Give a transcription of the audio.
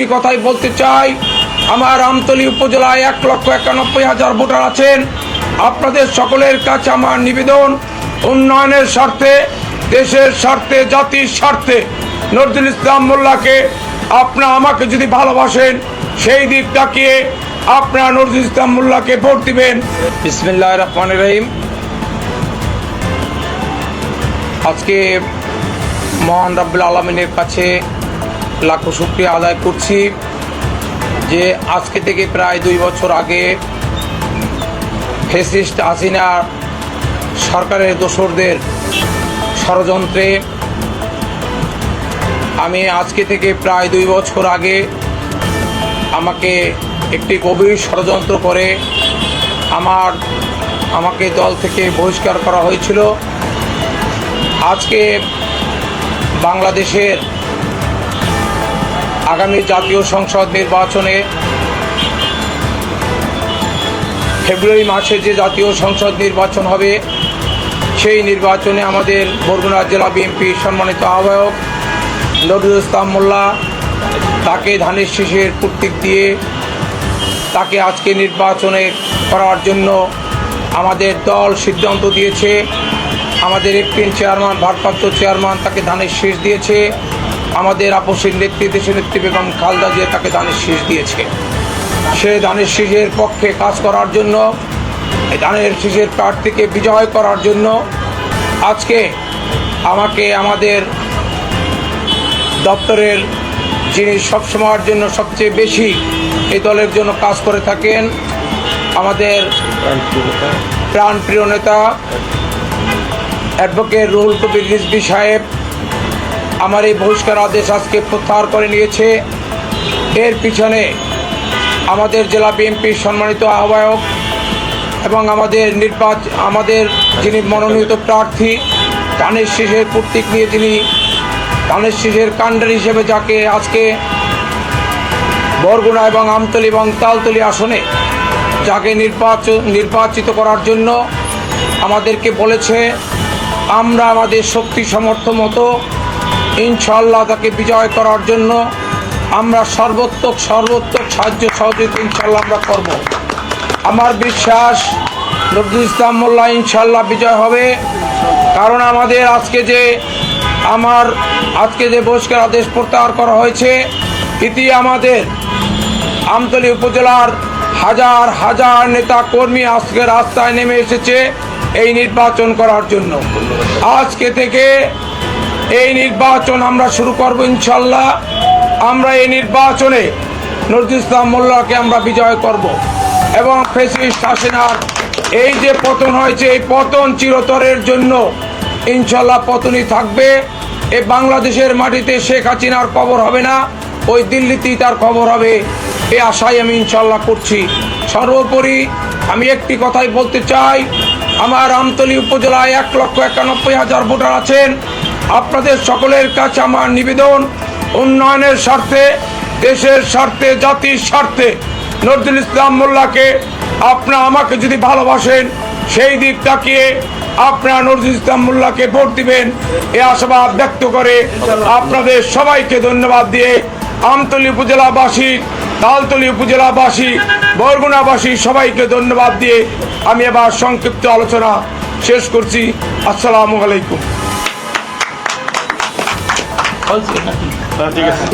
একটি কথাই বলতে চাই। আমার আমতলী উপজেলায় এক লক্ষ একানব্বই হাজার ভোটার আছেন। আপনাদের সকলের কাছে আমার নিবেদন, উন্নয়নের স্বার্থে, দেশের স্বার্থে, জাতির স্বার্থে। নজরুল ইসলাম মোল্লাকে আপনারা আমাকে যদি ভালোবাসেন, সেই দিক তাকিয়ে আপনারা নজরুল ইসলাম মোল্লাকে ভোট দিবেন। বিসমিল্লাহ রহমান রহিম। আজকে মহান রাব্বুল আলমিনের কাছে লাখো শুক্রিয়া আদায় করছি যে আজকে থেকে প্রায় দুই বছর আগে ফেসিস্ট হাসিনা সরকারের দোসরদের ষড়যন্ত্রে আমি আজকে থেকে প্রায় দুই বছর আগে আমাকে একটি গভীর ষড়যন্ত্র করে আমার, আমাকে দল থেকে বহিষ্কার করা হয়েছিল। আজকে বাংলাদেশের আগামী জাতীয় সংসদ নির্বাচনে ফেব্রুয়ারি মাসে যে জাতীয় সংসদ নির্বাচন হবে, সেই নির্বাচনে আমাদের বরগুনা জেলা বিএনপি সম্মানিত আহ্বায়ক নজরুল ইসলাম মোল্লা তাকে ধানের শীষের প্রতীক দিয়ে তাকে আজকে নির্বাচনে করার জন্য আমাদের দল সিদ্ধান্ত দিয়েছে। আমাদের একটিন চেয়ারম্যান, ভারপ্রাপ্ত চেয়ারম্যান তাকে ধানের শীষ দিয়েছে। আমাদের আপসের নেত্রী, দেশের নেত্রী বেগম খালদা জিয়া তাকে ধানের শীষ দিয়েছে। সে ধানের শীষের পক্ষে কাজ করার জন্য ধানের শীষের প্রার্থীকে বিজয় করার জন্য আজকে আমাকে আমাদের দপ্তরের যিনি সবসময়ের জন্য সবচেয়ে বেশি এই দলের জন্য কাজ করে থাকেন, আমাদের প্রাণপ্রিয় নেতা অ্যাডভোকেট রুহুল কবির রিজবি সাহেব আমার এই বহিষ্কার আদেশ আজকে প্রত্যাহার করে নিয়েছে। এর পিছনে আমাদের জেলা বিএনপির সম্মানিত আহ্বায়ক এবং আমাদের নির্বাচন আমাদের যিনি মনোনীত প্রার্থী, ধানের শীষের প্রতীক নিয়ে যিনি ধানের শীষের কাণ্ডার হিসেবে যাকে আজকে বরগুনা এবং আমতলি এবং তালতলি আসনে যাকে নির্বাচন নির্বাচিত করার জন্য আমাদেরকে বলেছে, আমরা আমাদের শক্তি সমর্থ মতো ইনশাল্লাহ তাকে বিজয় করার জন্য আমরা সর্বোত্তক সর্বোত্তক সাহায্য সহযোগিতা ইনশাল্লাহ আমরা করব। আমার বিশ্বাস, নজরুল ইসলাম মোল্লা ইনশাল্লাহ বিজয় হবে। কারণ আমাদের আজকে যে, আমার আজকে যে বহিষ্কার আদেশ প্রত্যাহার করা হয়েছে ইতি আমাদের আমতলী উপজেলার হাজার হাজার নেতা কর্মী আজকে রাস্তায় নেমে এসেছে এই নির্বাচন করার জন্য। আজকে থেকে এই নির্বাচন আমরা শুরু করব ইনশাল্লাহ। আমরা এই নির্বাচনে নজরুল ইসলাম মোল্লাকে আমরা বিজয় করব। এবং ফেসিস্ট হাসিনার এই যে পতন হয়েছে, এই পতন চিরতরের জন্য ইনশাল্লাহ পতনই থাকবে। এই বাংলাদেশের মাটিতে শেখ হাসিনার কবর হবে না, ওই দিল্লিতেই তার খবর হবে। এ আশাই আমি ইনশাল্লাহ করছি। সর্বোপরি আমি একটি কথাই বলতে চাই, আমার আমতলী উপজেলায় এক লক্ষ একানব্বই হাজার ভোটার আছেন। আপনাদের সকলের কাছে আমার নিবেদন, উন্নয়নের স্বার্থে, দেশের স্বার্থে, জাতির স্বার্থে। নজরুল ইসলাম মোল্লাকে আপনারা আমাকে যদি ভালোবাসেন, সেই দিক তাকিয়ে আপনারা নজরুল ইসলাম মোল্লাকে ভোট দিবেন, এ আশাবাদ ব্যক্ত করে আপনাদের সবাইকে ধন্যবাদ দিয়ে আমতলী উপজেলাবাসী, তালতলী উপজেলাবাসী, বরগুনাবাসী সবাইকে ধন্যবাদ দিয়ে আমি এবার সংক্ষিপ্ত আলোচনা শেষ করছি। আসসালামু আলাইকুম। ঠিক আছে।